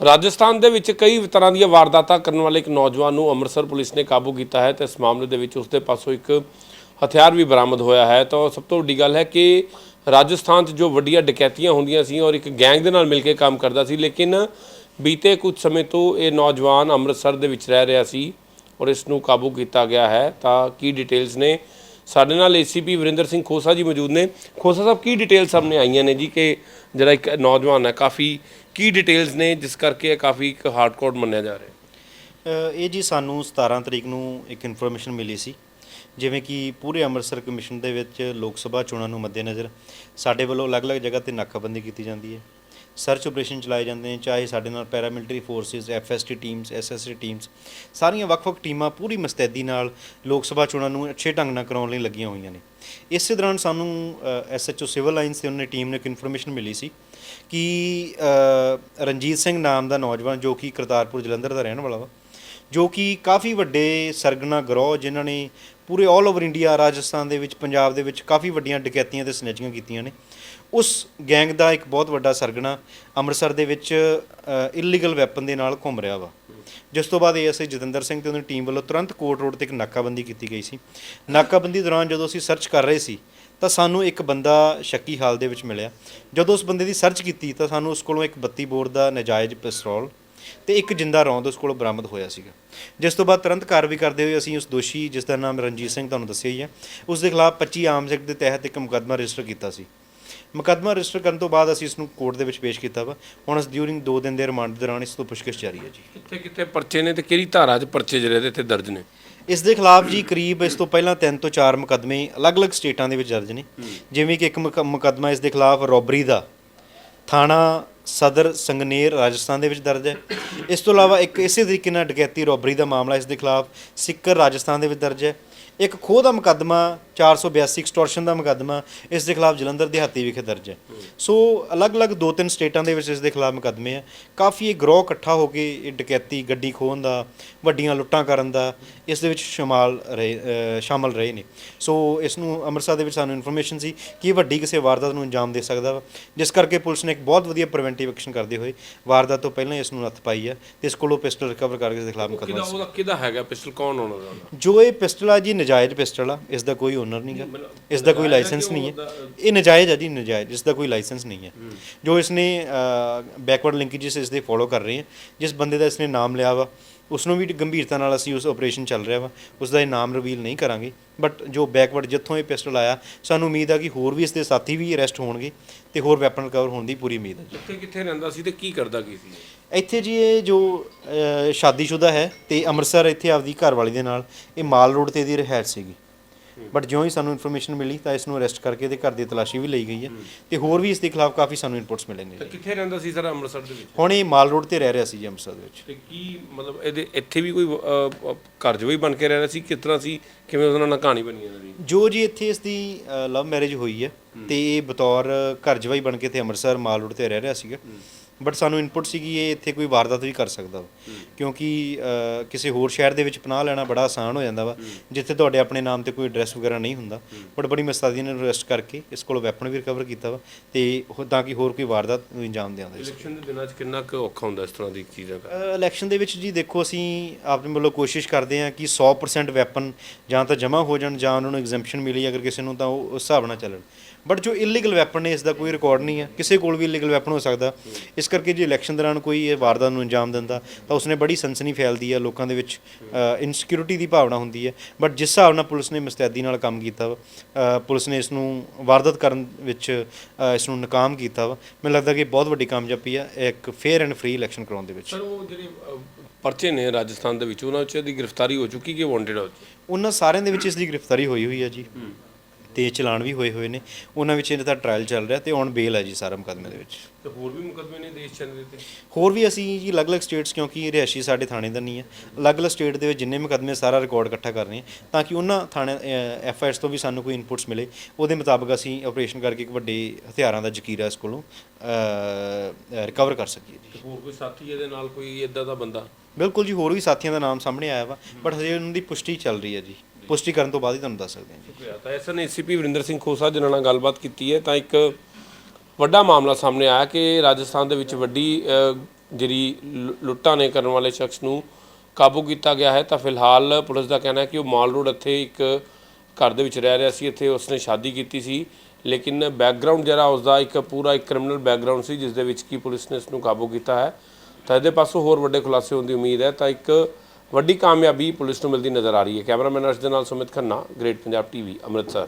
ਰਾਜਸਥਾਨ ਦੇ ਵਿੱਚ ਕਈ ਤਰ੍ਹਾਂ ਦੀਆਂ ਵਾਰਦਾਤਾਂ ਕਰਨ ਵਾਲੇ ਇੱਕ ਨੌਜਵਾਨ ਨੂੰ ਅੰਮ੍ਰਿਤਸਰ ਪੁਲਿਸ ਨੇ ਕਾਬੂ ਕੀਤਾ ਹੈ ਤੇ ਇਸ ਮਾਮਲੇ ਦੇ ਵਿੱਚ ਉਸਦੇ ਪਾਸੋਂ ਇੱਕ ਹਥਿਆਰ ਵੀ ਬਰਾਮਦ ਹੋਇਆ ਹੈ। ਤਾਂ ਸਭ ਤੋਂ ਵੱਡੀ ਗੱਲ ਹੈ ਕਿ ਰਾਜਸਥਾਨ 'ਚ ਜੋ ਵੱਡੀਆਂ ਡਕੈਤੀਆਂ ਹੁੰਦੀਆਂ ਸੀ ਔਰ ਇੱਕ ਗੈਂਗ ਦੇ ਨਾਲ ਮਿਲ ਕੇ ਕੰਮ ਕਰਦਾ ਸੀ, ਲੇਕਿਨ ਬੀਤੇ ਕੁਝ ਸਮੇਂ ਤੋਂ ਇਹ ਨੌਜਵਾਨ ਅੰਮ੍ਰਿਤਸਰ ਦੇ ਵਿੱਚ ਰਹਿ ਰਿਹਾ ਸੀ ਔਰ ਇਸ ਨੂੰ ਕਾਬੂ ਕੀਤਾ ਗਿਆ ਹੈ। ਤਾਂ ਕੀ ਡਿਟੇਲਸ ਨੇ ਸਾਡੇ ਨਾਲ ਏਸੀਪੀ ਵਰਿੰਦਰ ਸਿੰਘ ਖੋਸਾ ਜੀ ਮੌਜੂਦ ਨੇ। ਖੋਸਾ ਸਾਹਿਬ, ਕੀ ਡਿਟੇਲ ਸਾਹਮਣੇ ਆਈਆਂ ਨੇ ਜੀ ਕਿ ਜਿਹੜਾ ਇੱਕ ਨੌਜਵਾਨ ਹੈ, ਕਾਫੀ ਕੀ ਡਿਟੇਲਸ ਨੇ ਜਿਸ ਕਰਕੇ ਇਹ ਕਾਫੀ ਇੱਕ ਹਾਰਡਕੋਰ ਮੰਨਿਆ ਜਾ ਰਿਹਾ ਹੈ? ਇਹ ਜੀ ਸਾਨੂੰ 17 ਤਰੀਕ ਨੂੰ ਇੱਕ ਇਨਫੋਰਮੇਸ਼ਨ ਮਿਲੀ ਸੀ, ਜਿਵੇਂ ਕਿ ਪੂਰੇ ਅੰਮ੍ਰਿਤਸਰ ਕਮਿਸ਼ਨ ਦੇ ਵਿੱਚ ਲੋਕ ਸਭਾ ਚੋਣਾਂ ਨੂੰ ਮੱਦੇਨਜ਼ਰ ਸਾਡੇ ਵੱਲੋਂ ਅਲੱਗ-ਅਲੱਗ ਜਗ੍ਹਾ ਤੇ ਨਾਕਾਬੰਦੀ ਕੀਤੀ ਜਾਂਦੀ ਹੈ। ਸਰਚ ਆਪਰੇਸ਼ਨ ਚਲਾਏ ਜਾਂਦੇ ਨੇ, ਚਾਹੇ ਸਾਡੇ ਨਾਲ paramilitary forces FST teams SST teams ਸਾਰੀਆਂ ਵੱਖ-ਵੱਖ ਟੀਮਾਂ ਪੂਰੀ ਮਸਤੈਦੀ ਨਾਲ ਲੋਕ ਸਭਾ ਚੋਣਾਂ ਨੂੰ ਅੱਛੇ ਢੰਗ ਨਾਲ ਕਰਾਉਣ ਲਈ ਲੱਗੀਆਂ ਹੋਈਆਂ ਨੇ। ਇਸੇ ਦੌਰਾਨ ਸਾਨੂੰ ਐਸਐਚਓ ਸਿਵਲ ਲਾਈਨਸ ਤੇ ਉਹਨੇ ਟੀਮ ਨੂੰ ਇੱਕ ਇਨਫੋਰਮੇਸ਼ਨ ਮਿਲੀ ਸੀ ਕਿ ਰਣਜੀਤ ਸਿੰਘ ਨਾਮ ਦਾ ਨੌਜਵਾਨ ਜੋ ਕਿ ਕਰਤਾਰਪੁਰ ਜਲੰਧਰ ਦਾ ਰਹਿਣ ਵਾਲਾ ਵਾ ਜੋ ਕਿ ਕਾਫੀ ਵੱਡੇ ਸਰਗਨਾ ਗਰੋਹ ਜਿਨ੍ਹਾਂ ਨੇ ਪੂਰੇ 올 ਓਵਰ ਇੰਡੀਆ ਰਾਜਸਥਾਨ ਦੇ ਵਿੱਚ, ਪੰਜਾਬ ਦੇ ਵਿੱਚ ਕਾਫੀ ਵੱਡੀਆਂ ਡਕੈਤੀਆਂ ਤੇ ਸਨੈਚਿੰਗਾਂ ਕੀਤੀਆਂ ਨੇ। ਉਸ ਗੈਂਗ ਦਾ ਇੱਕ ਬਹੁਤ ਵੱਡਾ ਸਰਗਨਾ ਅੰਮ੍ਰਿਤਸਰ ਦੇ ਵਿੱਚ ਇਲੀਗਲ ਵੈਪਨ ਦੇ ਨਾਲ ਘੁੰਮ ਰਿਹਾ ਵਾ। ਜਿਸ ਤੋਂ ਬਾਅਦ ਏਐਸਆਈ ਜਤਿੰਦਰ ਸਿੰਘ ਤੇ ਉਹਨਾਂ ਦੀ ਟੀਮ ਵੱਲੋਂ ਤੁਰੰਤ ਕੋਟ ਰੋਡ ਤੇ ਇੱਕ ਨਾਕਾਬੰਦੀ ਕੀਤੀ ਗਈ ਸੀ। ਨਾਕਾਬੰਦੀ ਦੌਰਾਨ ਜਦੋਂ ਅਸੀਂ ਸਰਚ ਕਰ ਰਹੇ ਸੀ, ਤਾਂ ਸਾਨੂੰ ਇੱਕ ਬੰਦਾ ਸ਼ੱਕੀ ਹਾਲ ਦੇ ਵਿੱਚ ਮਿਲਿਆ। ਜਦੋਂ ਉਸ ਬੰਦੇ ਦੀ ਸਰਚ ਕੀਤੀ, ਤਾਂ ਸਾਨੂੰ ਉਸ ਕੋਲੋਂ ਇੱਕ 32 ਬੋਰ ਦਾ ਨਜਾਇਜ਼ ਪਿਸਤੌਲ ਤੇ ਇੱਕ ਜਿੰਦਾ ਰੌਂਦ ਉਸ ਕੋਲੋਂ ਬਰਾਮਦ ਹੋਇਆ ਸੀਗਾ। ਜਿਸ ਤੋਂ ਬਾਅਦ ਤੁਰੰਤ ਕਾਰਵਾਈ ਕਰਦੇ ਹੋਏ ਅਸੀਂ ਉਸ ਦੋਸ਼ੀ ਜਿਸ ਦਾ ਨਾਮ ਰਣਜੀਤ ਸਿੰਘ ਤੁਹਾਨੂੰ ਦੱਸਿਆ ਹੀ ਹੈ ਉਸ ਦੇ ਖਿਲਾਫ 25 ਆਰਮਸ ਐਕਟ ਦੇ ਤਹਿਤ ਇੱਕ ਮੁਕੱਦਮਾ ਰਜਿਸਟਰ ਕੀਤਾ ਸੀ। ਮੁਕੱਦਮਾ ਰਜਿਸਟਰ ਕਰਨ ਤੋਂ ਬਾਅਦ ਅਸੀਂ ਇਸ ਨੂੰ ਕੋਰਟ ਦੇ ਵਿੱਚ ਪੇਸ਼ ਕੀਤਾ ਵਾ। ਹੁਣ ਇਸ ਡਿਊਰਿੰਗ 2 ਦਿਨ ਦੇ ਰਿਮਾਂਡ ਦੌਰਾਨ ਇਸ ਤੋਂ ਪੁੱਛਗਿੱਛ ਜਾਰੀ ਹੈ ਜੀ। ਕਿੱਥੇ ਕਿੱਥੇ ਪਰਚੇ ਨੇ ਤੇ ਕਿਹੜੀ ਧਾਰਾ 'ਚ ਪਰਚੇ ਜਿਹੜੇ ਇਹਦੇ ਤੇ ਦਰਜ ਨੇ? ਇਸ ਦੇ ਖਿਲਾਫ ਜੀ ਕਰੀਬ ਇਸ ਤੋਂ ਪਹਿਲਾਂ 3 ਤੋਂ 4 ਮੁਕੱਦਮੇ ਅਲੱਗ-ਅਲੱਗ ਸਟੇਟਾਂ ਦੇ ਵਿੱਚ ਦਰਜ ਨੇ। ਜਿਵੇਂ ਕਿ ਇੱਕ ਮੁਕ- ਮੁਕੱਦਮਾ ਇਸ ਦੇ ਖਿਲਾਫ ਰੋਬਰੀ ਦਾ ਥਾਣਾ ਸਦਰ ਸੰਗਨੇਰ ਰਾਜਸਥਾਨ ਦੇ ਵਿੱਚ ਦਰਜ ਹੈ। ਇਸ ਤੋਂ ਇਲਾਵਾ ਇੱਕ ਇਸੇ ਤਰੀਕੇ ਨਾਲ ਡਕੈਤੀ ਰੋਬਰੀ ਦਾ ਮਾਮਲਾ ਇਸ ਦੇ ਖਿਲਾਫ ਸਿੱਕਰ ਰਾਜਸਥਾਨ ਦੇ ਵਿੱਚ ਦਰਜ ਹੈ। ਇੱਕ ਖੋਹ ਦਾ ਮੁਕੱਦਮਾ 482 ਐਕਸਟੋਰਸ਼ਨ ਦਾ ਮੁਕੱਦਮਾ ਇਸ ਦੇ ਖਿਲਾਫ ਜਲੰਧਰ ਦਿਹਾਤੀ ਵਿਖੇ ਦਰਜ ਹੈ। ਸੋ ਅਲੱਗ-ਅਲੱਗ ਦੋ ਤਿੰਨ ਸਟੇਟਾਂ ਦੇ ਵਿੱਚ ਇਸ ਦੇ ਖਿਲਾਫ ਮੁਕੱਦਮੇ ਆ ਕਾਫੀ ਇਹ ਗਰੋਹ ਇਕੱਠਾ ਹੋ ਕੇ ਇਹ ਡਕੈਤੀ ਗੱਡੀ ਖੋਹਣ ਦਾ ਵੱਡੀਆਂ ਲੁੱਟਾਂ ਕਰਨ ਦਾ ਇਸ ਦੇ ਵਿੱਚ ਸ਼ਮਾਲ ਰਹੇ ਸ਼ਾਮਲ ਰਹੇ ਨੇ। ਸੋ ਇਸ ਨੂੰ ਅੰਮ੍ਰਿਤਸਰ ਦੇ ਵਿੱਚ ਸਾਨੂੰ ਇਨਫੋਰਮੇਸ਼ਨ ਸੀ ਕਿ ਵੱਡੀ ਕਿਸੇ ਵਾਰਦਾਤ ਨੂੰ ਅੰਜਾਮ ਦੇ ਸਕਦਾ ਵਾ। ਜਿਸ ਕਰਕੇ ਪੁਲਿਸ ਨੇ ਇੱਕ ਬਹੁਤ ਵਧੀਆ ਪ੍ਰੀਵੈਂਟਿਵ ਐਕਸ਼ਨ ਕਰਦੇ ਹੋਏ ਵਾਰਦਾਤ ਤੋਂ ਪਹਿਲਾਂ ਇਸ ਨੂੰ ਨੱਥ ਪਾਈ ਹੈ ਤੇ ਇਸ ਕੋਲੋਂ ਪਿਸਟਲ ਰਿਕਵਰ ਕਰਕੇ ਇਸ ਦੇ ਖਿਲਾਫ ਮੁਕੱਦਮਾ ਕਿਹਦਾ ਉਹਦਾ ਕਿਹਦਾ ਹੈਗਾ? ਪਿਸਟਲ ਕੌਣ ਹੋਣਾ ਜੋ ਇਹ ਪਿਸਟਲ ਆ ਜੀ ਨਜਾਇਜ਼ ਪਿਸਟਲ ਆ ਇਸ ਦਾ ਕੋਈ ਓਨਰ ਨਹੀਂ ਗਾ। ਇਸ ਦਾ ਕੋਈ ਲਾਇਸੈਂਸ ਨਹੀਂ ਹੈ। ਇਹ ਨਜਾਇਜ਼ ਹੈ ਜੀ ਨਜਾਇਜ਼। ਇਸ ਦਾ ਕੋਈ ਲਾਇਸੈਂਸ ਨਹੀਂ ਹੈ। ਜੋ ਇਸ ਨੇ ਬੈਕਵਰਡ ਲਿੰਕੇजेस ਇਸ ਦੇ ਫੋਲੋ ਕਰ ਰਹੇ ਹੈ ਜਿਸ ਬੰਦੇ ਦਾ ਇਸ ਨੇ ਨਾਮ ਲਿਆ ਵਾ ਉਸ ਨੂੰ ਵੀ ਗੰਭੀਰਤਾ ਨਾਲ ਅਸੀਂ ਉਸ ਆਪਰੇਸ਼ਨ ਚੱਲ ਰਿਹਾ ਵਾ। ਉਸ ਦਾ ਇਹ ਨਾਮ ਰਿਵੀਲ ਨਹੀਂ ਕਰਾਂਗੇ। ਬਟ ਜੋ ਬੈਕਵਰਡ ਜਿੱਥੋਂ ਇਹ ਪਿਸਟਲ ਆਇਆ ਸਾਨੂੰ ਉਮੀਦ ਆ ਕਿ ਹੋਰ ਵੀ ਇਸ ਦੇ ਸਾਥੀ ਵੀ ਅਰੈਸਟ ਹੋਣਗੇ ਤੇ ਹੋਰ ਵੈਪਨ ਰਿਕਵਰ ਹੋਣ ਦੀ ਪੂਰੀ ਉਮੀਦ ਹੈ ਕਿੱਥੇ ਕਿੱਥੇ ਰਹਿੰਦਾ ਸੀ ਤੇ ਕੀ ਕਰਦਾ ਕੀ ਸੀ? ਇੱਥੇ ਜੀ ਇਹ ਜੋ ਸ਼ਾਦੀशुदा ਹੈ ਤੇ ਅੰਮ੍ਰਿਤਸਰ ਇੱਥੇ ਆਪਦੀ ਘਰਵਾਲੀ ਦੇ ਨਾਲ ਇਹ ਮਾਲ ਰੋਡ ਤੇ ਇਹਦੀ ਰਹਿائش ਸੀਗੀ। ਬਟ ਜਿਉਂ ਹੀ ਸਾਨੂੰ ਇਨਫੋਰਮੇਸ਼ਨ ਮਿਲੀ ਤਾਂ ਇਸ ਨੂੰ ਅਰੈਸਟ ਕਰਕੇ ਇਹਦੇ ਘਰ ਦੀ ਤਲਾਸ਼ੀ ਵੀ ਲਈ ਗਈ ਹੈ। ਤੇ ਹੋਰ ਵੀ ਇਸ ਦੇ ਖਿਲਾਫ ਕਾਫੀ ਸਾਨੂੰ ਇਨਪੁਟਸ ਮਿਲੇ ਨੇ। ਤੇ ਕਿੱਥੇ ਰਹਿੰਦਾ ਸੀ ਸਰ ਅੰਮ੍ਰਿਤਸਰ ਦੇ ਵਿੱਚ? ਹੁਣ ਇਹ ਮਾਲ ਰੋਡ ਤੇ ਰਹਿ ਰਿਹਾ ਸੀ ਜੀ ਅੰਮ੍ਰਿਤਸਰ ਦੇ ਵਿੱਚ। ਤੇ ਕੀ ਮਤਲਬ ਇਹਦੇ ਇੱਥੇ ਵੀ ਕੋਈ ਅਹ, ਅਹ, ਘਰ ਜਵਾਈ ਬਣ ਕੇ ਰਹਿ ਰਿਹਾ ਸੀ? ਕਿਸ ਤਰ੍ਹਾਂ ਸੀ? ਕਿਵੇਂ ਉਹਦੇ ਨਾਲ ਕਹਾਣੀ ਬਣੀ ਇਹਨਾਂ ਦੀ ਜੋ ਜੀ ਇੱਥੇ ਇਸ ਦੀ ਲਵ ਮੈਰਿਜ ਹੋਈ ਹੈ ਤੇ ਇਹ ਬਤੌਰ ਘਰ ਜਵਾਈ ਬਣ ਕੇ ਤੇ ਅੰਮ੍ਰਿਤਸਰ ਮਾਲ ਰੋਡ ਤੇ ਰਹਿ ਰਿਹਾ ਸੀਗਾ। ਬਟ ਸਾਨੂੰ ਇਨਪੁਟ ਸੀ ਕਿ ਇਹ ਇੱਥੇ ਕੋਈ ਵਾਰਦਾਤ ਵੀ ਕਰ ਸਕਦਾ ਵਾ। ਕਿਉਂਕਿ ਅ, ਕਿਸੇ ਹੋਰ ਸ਼ਹਿਰ ਦੇ ਵਿੱਚ ਪਨਾਹ ਲੈਣਾ ਬੜਾ ਆਸਾਨ ਹੋ ਜਾਂਦਾ ਵਾ ਜਿੱਥੇ ਤੁਹਾਡੇ ਆਪਣੇ ਨਾਮ ਤੇ ਕੋਈ ਐਡਰੈਸ ਵਗੈਰਾ ਨਹੀਂ ਹੁੰਦਾ। ਬਟ ਬੜੀ ਮਸਤਾਦੀ ਨਾਲ ਅਰੈਸਟ ਕਰਕੇ ਇਸ ਕੋਲੋਂ ਵੈਪਨ ਵੀ ਰਿਕਵਰ ਕੀਤਾ ਵਾ ਤੇ ਉਹ- ਤਾਂ ਕਿ ਹੋਰ ਕੋਈ ਵਾਰਦਾਤ ਨੂੰ ਅੰਜਾਮ ਦੇਵਾਂਗੇ ਇਲੈਕਸ਼ਨ ਦੇ ਦਿਨਾਂ 'ਚ ਕਿੰਨਾ ਕੁ ਔਖਾ ਹੁੰਦਾ ਇਸ ਤਰ੍ਹਾਂ ਦੀ ਚੀਜ਼ਾਂ ਦਾ ਇਲੈਕਸ਼ਨ ਦੇ ਵਿੱਚ ਜੀ ਦੇਖੋ ਅਸੀਂ ਆਪਣੇ ਵੱਲੋਂ ਕੋਸ਼ਿਸ਼ ਕਰਦੇ ਹਾਂ ਕਿ 100% ਵੈਪਨ ਜਾਂ ਤਾਂ ਜਮ੍ਹਾਂ ਹੋ ਜਾਣ ਜਾਂ ਉਹਨਾਂ ਨੂੰ ਐਗਜ਼ੈਂਪਸ਼ਨ ਮਿਲੀ ਅਗਰ ਕਿਸੇ ਨੂੰ ਤਾਂ ਉਹ ਉਸ ਹਿਸਾਬ ਨਾਲ ਚੱਲਣ। ਬਟ ਜੋ ਇਲੀਗਲ ਵੈਪਨ ਨੇ ਇਸ ਦਾ ਕੋਈ ਰਿਕਾਰਡ ਨਹੀਂ ਹੈ। ਕਿਸੇ ਕੋਲ ਵੀ ਇਲੀਗਲ ਵੈਪਨ ਹੋ ਸਕਦਾ। ਇਸ ਕਰਕੇ ਜੇ ਇਲੈਕਸ਼ਨ ਦੌਰਾਨ ਕੋਈ ਇਹ ਵਾਰਦਾਤ ਨੂੰ ਅੰਜਾਮ ਦਿੰਦਾ ਤਾਂ ਉਸਨੇ ਬੜੀ ਸਨਸਨੀ ਫੈਲਦੀ ਹੈ। ਲੋਕਾਂ ਦੇ ਵਿੱਚ ਇਨਸਿਕਿਉਰਿਟੀ ਦੀ ਭਾਵਨਾ ਹੁੰਦੀ ਹੈ। ਬਟ ਜਿਸ ਹਿਸਾਬ ਨਾਲ ਪੁਲਿਸ ਨੇ ਮੁਸਤੈਦੀ ਨਾਲ ਕੰਮ ਕੀਤਾ ਵਾ ਪੁਲਿਸ ਨੇ ਇਸ ਨੂੰ ਵਾਰਦਾਤ ਕਰਨ ਵਿੱਚ ਇਸ ਨੂੰ ਨਾਕਾਮ ਕੀਤਾ ਵਾ ਮੈਨੂੰ ਲੱਗਦਾ ਕਿ ਬਹੁਤ ਵੱਡੀ ਕਾਮਯਾਬੀ ਹੈ ਇੱਕ ਫੇਅਰ ਐਂਡ ਫ੍ਰੀ ਇਲੈਕਸ਼ਨ ਕਰਾਉਣ ਦੇ ਵਿੱਚ। ਸਰ ਉਹ ਜਿਹੜੇ ਪਰਚੇ ਨੇ ਰਾਜਸਥਾਨ ਦੇ ਵਿੱਚ ਉਹਨਾਂ 'ਚ ਦੀ ਗ੍ਰਿਫਤਾਰੀ ਹੋ ਚੁੱਕੀ ਕਿ ਵਾਂਟਡ ਹੋ ਉਹਨਾਂ ਸਾਰਿਆਂ ਦੇ ਵਿੱਚ ਇਸ ਦੀ ਗ੍ਰਿਫਤਾਰੀ ਹੋਈ ਹੋਈ ਹੈ ਜੀ। ਤੇ ਚਲਾਨ ਵੀ ਹੋਏ ਹੋਏ ਨੇ। ਉਹਨਾਂ ਵਿੱਚ ਇਹਨਾਂ ਦਾ ਟ੍ਰਾਇਲ ਚੱਲ ਰਿਹਾ ਤੇ ਔਨ ਬੇਲ ਹੈ ਜੀ ਸਾਰਾ ਮੁਕੱਦਮੇ ਦੇ ਵਿੱਚ। ਤੇ ਹੋਰ ਵੀ ਮੁਕਦਮੇ ਨੇ ਦੇਸ਼ ਚੰਦ ਦੇ ਤੇ ਹੋਰ ਵੀ ਅਸੀਂ ਜੀ ਅਲੱਗ-ਅਲੱਗ ਸਟੇਟਸ ਕਿਉਂਕਿ ਰਿਹਾਇਸ਼ੀ ਸਾਡੇ ਥਾਣੇ ਦਾ ਨਹੀਂ ਹੈ। ਅਲੱਗ-ਅਲੱਗ ਸਟੇਟ ਦੇ ਵਿੱਚ ਜਿੰਨੇ ਮੁਕੱਦਮੇ ਸਾਰਾ ਰਿਕਾਰਡ ਇਕੱਠਾ ਕਰ ਰਹੇ ਹਾਂ। ਤਾਂ ਕਿ ਉਹਨਾਂ ਥਾਣੇ ਐਫ ਤੋਂ ਵੀ ਸਾਨੂੰ ਕੋਈ ਇਨਪੁਟਸ ਮਿਲੇ। ਉਹਦੇ ਮੁਤਾਬਕ ਅਸੀਂ ਆਪਰੇਸ਼ਨ ਕਰਕੇ ਇੱਕ ਵੱਡੇ ਹਥਿਆਰਾਂ ਦਾ ਜ਼ਖੀਰਾ ਇਸ ਕੋਲੋਂ ਰਿਕਵਰ ਕਰ ਸਕੀਏ ਜੀ। ਹੋਰ ਕੋਈ ਸਾਥੀ ਇਹਦੇ ਨਾਲ ਕੋਈ ਇਦਾਂ ਦਾ ਬੰਦਾ? ਬਿਲਕੁਲ ਜੀ ਹੋਰ ਵੀ ਸਾਥੀਆਂ ਦਾ ਨਾਮ ਸਾਹਮਣੇ ਆਇਆ ਵਾ। ਬਟ ਹਜੇ ਉਹਨਾਂ ਦੀ ਪੁਸ਼ਟੀ ਚੱਲ ਰਹੀ ਹੈ ਜੀ। ਪੁਸ਼ਟੀ ਕਰਨ ਤੋਂ ਬਾਅਦ ਹੀ ਤੁਹਾਨੂੰ ਦੱਸ ਸਕਦੇ ਹਾਂ ਜੀ। ਸ਼ੁਕਰੀਆ। ਤਾਂ ਐਸਐਨ ਏਸੀਪੀ ਵਰਿੰਦਰ ਸਿੰਘ ਖੋਸਾ ਜਿਨ੍ਹਾਂ ਨਾਲ ਗੱਲਬਾਤ ਕੀਤੀ ਹੈ, ਤਾਂ ਇੱਕ ਵੱਡਾ ਮਾਮਲਾ ਸਾਹਮਣੇ ਆਇਆ ਕਿ ਰਾਜਸਥਾਨ ਦੇ ਵਿੱਚ ਵੱਡੀ ਜਿਹੜੀ ਲੁ- ਲੁੱਟਾਂ ਨੇ ਕਰਨ ਵਾਲੇ ਸ਼ਖਸ ਨੂੰ ਕਾਬੂ ਕੀਤਾ ਗਿਆ ਹੈ। ਤਾਂ ਫਿਲਹਾਲ ਪੁਲਿਸ ਦਾ ਕਹਿਣਾ ਹੈ ਕਿ ਉਹ ਮਾਲ ਰੋਡ ਇੱਥੇ ਇੱਕ ਘਰ ਦੇ ਵਿੱਚ ਰਹਿ ਰਿਹਾ ਸੀ, ਇੱਥੇ ਉਸਨੇ ਸ਼ਾਦੀ ਕੀਤੀ ਸੀ। ਲੇਕਿਨ ਬੈਕਗ੍ਰਾਉਂਡ ਜਿਹੜਾ ਉਸਦਾ ਇੱਕ ਪੂਰਾ ਇੱਕ ਕ੍ਰਿਮੀਨਲ ਬੈਕਗ੍ਰਾਉਂਡ ਸੀ, ਜਿਸ ਦੇ ਵਿੱਚ ਕੀ ਪੁਲਿਸ ਨੇ ਇਸ ਨੂੰ ਕਾਬੂ ਕੀਤਾ ਹੈ। ਤਾਂ ਇਹਦੇ ਪਾਸੋਂ ਹੋਰ ਵੱਡੇ ਖੁਲਾਸੇ ਹੋਣ ਦੀ ਉਮੀਦ ਹੈ। ਤਾਂ ਇੱਕ ਵੱਡੀ ਕਾਮਯਾਬੀ ਪੁਲਿਸ ਨੂੰ ਮਿਲਦੀ ਨਜ਼ਰ ਆ ਰਹੀ ਹੈ। ਕੈਮਰਾਮੈਨ ਅਰਸ਼ ਦੇ ਨਾਲ ਸੁਮਿਤ ਖੰਨਾ, ਗ੍ਰੇਟ ਪੰਜਾਬ ਟੀਵੀ, ਅੰਮ੍ਰਿਤਸਰ।